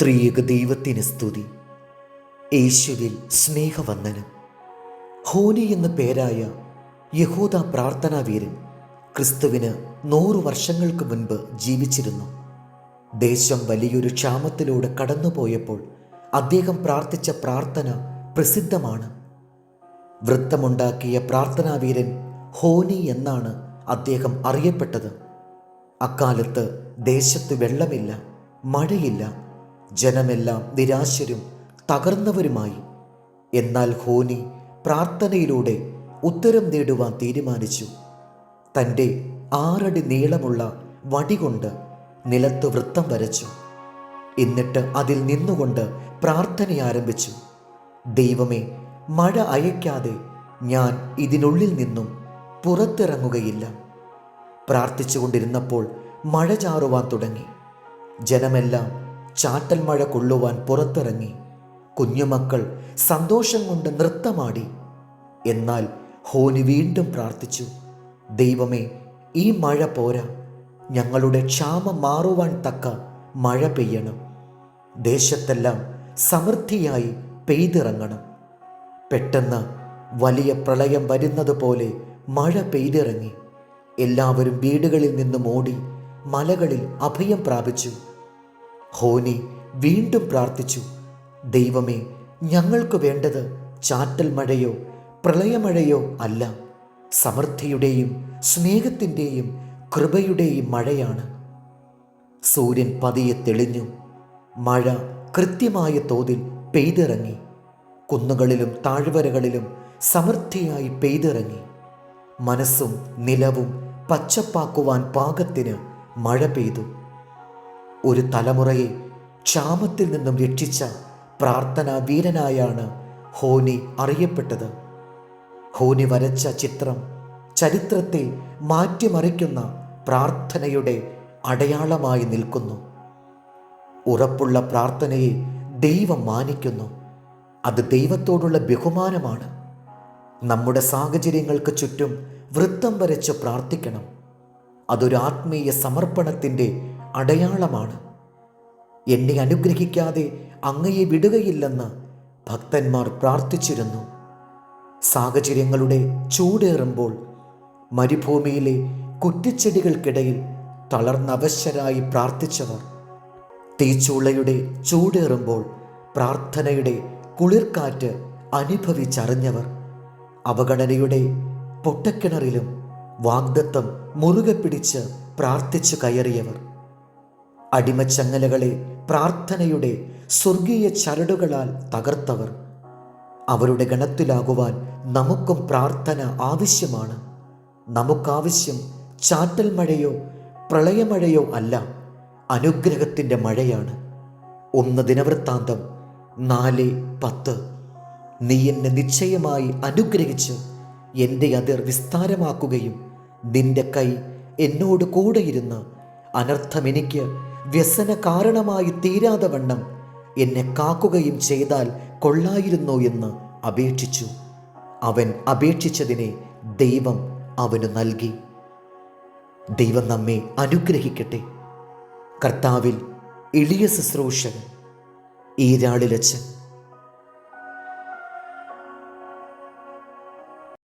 ത്രിയേക ദൈവത്തിന് സ്തുതി. യേശുവിൽ സ്നേഹവന്ദനം. ഹോനി എന്ന പേരായ യഹൂദ പ്രാർത്ഥനാവീരൻ ക്രിസ്തുവിന് നൂറു വർഷങ്ങൾക്ക് മുൻപ് ജീവിച്ചിരുന്നു. ദേശം വലിയൊരു ക്ഷാമത്തിലൂടെ കടന്നുപോയപ്പോൾ അദ്ദേഹം പ്രാർത്ഥിച്ച പ്രാർത്ഥന പ്രസിദ്ധമാണ്. വൃത്തമുണ്ടാക്കിയ പ്രാർത്ഥനാവീരൻ ഹോനി എന്നാണ് അദ്ദേഹം അറിയപ്പെട്ടത്. അക്കാലത്ത് ദേശത്ത് വെള്ളമില്ല മഴയില്ല ജനമെല്ലാം നിരാശരും തകർന്നവരുമായി. എന്നാൽ ഹോനി പ്രാർത്ഥനയിലൂടെ ഉത്തരം നേടുവാൻ തീരുമാനിച്ചു. തന്റെ ആറടി നീളമുള്ള വടി കൊണ്ട് നിലത്ത് വൃത്തം വരച്ചു. എന്നിട്ട് അതിൽ നിന്നുകൊണ്ട് പ്രാർത്ഥന ആരംഭിച്ചു. ദൈവമേ മഴ അയക്കാതെ ഞാൻ ഇതിനുള്ളിൽ നിന്നും പുറത്തിറങ്ങുകയില്ല. പ്രാർത്ഥിച്ചുകൊണ്ടിരുന്നപ്പോൾ മഴ ചാറുവാൻ തുടങ്ങി. ജനമെല്ലാം ചാറ്റൽ മഴ കൊള്ളുവാൻ പുറത്തിറങ്ങി. കുഞ്ഞുമക്കൾ സന്തോഷം കൊണ്ട് നൃത്തമാടി. എന്നാൽ ഹോനി വീണ്ടും പ്രാർത്ഥിച്ചു ദൈവമേ ഈ മഴ പോരാ. ഞങ്ങളുടെ ക്ഷാമം മാറുവാൻ തക്ക മഴ പെയ്യണം. ദേശത്തെല്ലാം സമൃദ്ധിയായി പെയ്തിറങ്ങണം. പെട്ടെന്ന് വലിയ പ്രളയം വരുന്നത് പോലെ മഴ പെയ്തിറങ്ങി. എല്ലാവരും വീടുകളിൽ നിന്നും ഓടി മലകളിൽ അഭയം പ്രാപിച്ചു. ഹോനി വീണ്ടും പ്രാർത്ഥിച്ചു ദൈവമേ ഞങ്ങൾക്ക് വേണ്ടത് ചാറ്റൽ മഴയോ പ്രളയമഴയോ അല്ല. സമൃദ്ധിയുടെയും സ്നേഹത്തിന്റെയും കൃപയുടെയും മഴയാണ്. സൂര്യൻ പതിയെ തെളിഞ്ഞു. മഴ കൃത്യമായ തോതിൽ പെയ്തിറങ്ങി. കുന്നുകളിലും താഴ്വരകളിലും സമൃദ്ധിയായി പെയ്തിറങ്ങി. മനസ്സും നിലവും പച്ചപ്പാക്കുവാൻ പാകത്തിന് മഴ പെയ്തു. ഒരു തലമുറയെ ക്ഷാമത്തിൽ നിന്നും രക്ഷിച്ച പ്രാർത്ഥനാ വീരനായാണ് ഹോനി അറിയപ്പെട്ടത്. ഹോനി വരച്ച ചിത്രം ചരിത്രത്തെ മാറ്റിമറിക്കുന്ന പ്രാർത്ഥനയുടെ അടയാളമായി നിൽക്കുന്നു. ഉറപ്പുള്ള പ്രാർത്ഥനയെ ദൈവം മാനിക്കുന്നു. അത് ദൈവത്തോടുള്ള ബഹുമാനമാണ്. നമ്മുടെ സാഹചര്യങ്ങൾക്ക് ചുറ്റും വൃത്തം വരച്ച് പ്രാർത്ഥിക്കണം. അതൊരു ആത്മീയ സമർപ്പണത്തിന്റെ അടയാളമാണ്. എന്നെ അനുഗ്രഹിക്കാതെ അങ്ങയെ വിടുകയില്ലെന്ന് ഭക്തന്മാർ പ്രാർത്ഥിച്ചിരുന്നു. സാഹചര്യങ്ങളുടെ ചൂടേറുമ്പോൾ മരുഭൂമിയിലെ കുറ്റിച്ചെടികൾക്കിടയിൽ തളർന്നവശരായി പ്രാർത്ഥിച്ചവർ തീച്ചൂളയുടെ ചൂടേറുമ്പോൾ പ്രാർത്ഥനയുടെ കുളിർക്കാറ്റ് അനുഭവിച്ചറിഞ്ഞവർ അവഗണനയുടെ പൊട്ടക്കിണറിലും വാഗ്ദത്തം മുറുകെ പിടിച്ച് പ്രാർത്ഥിച്ചു കയറിയവർ. അടിമച്ചങ്ങലകളെ പ്രാർത്ഥനയുടെ സ്വർഗീയ ചരടുകളാൽ തകർത്തവർ. അവരുടെ ഗണത്തിലാകുവാൻ നമുക്കും പ്രാർത്ഥന ആവശ്യമാണ്. നമുക്കാവശ്യം ചാറ്റൽ മഴയോ പ്രളയമഴയോ അല്ല അനുഗ്രഹത്തിന്റെ മഴയാണ്. ഒന്ന് ദിനവൃത്താന്തം നാല് പത്ത്. നീ എന്നെ നിശ്ചയമായി അനുഗ്രഹിച്ച് എന്റെ അതിർ വിസ്താരമാക്കുകയും നിന്റെ കൈ എന്നോട് കൂടെയിരുന്ന് അനർത്ഥം എനിക്ക് വ്യസന കാരണമായി തീരാതെ വണ്ണം എന്നെ കാക്കുകയും ചെയ്താൽ കൊള്ളായിരുന്നോ എന്ന് അപേക്ഷിച്ചു. അവൻ അപേക്ഷിച്ചതിനെ ദൈവം അവന് നൽകി. ദൈവം നമ്മെ അനുഗ്രഹിക്കട്ടെ. കർത്താവിൽ എളിയ ശുശ്രൂഷകൻ ഈരാളിലച്ചൻ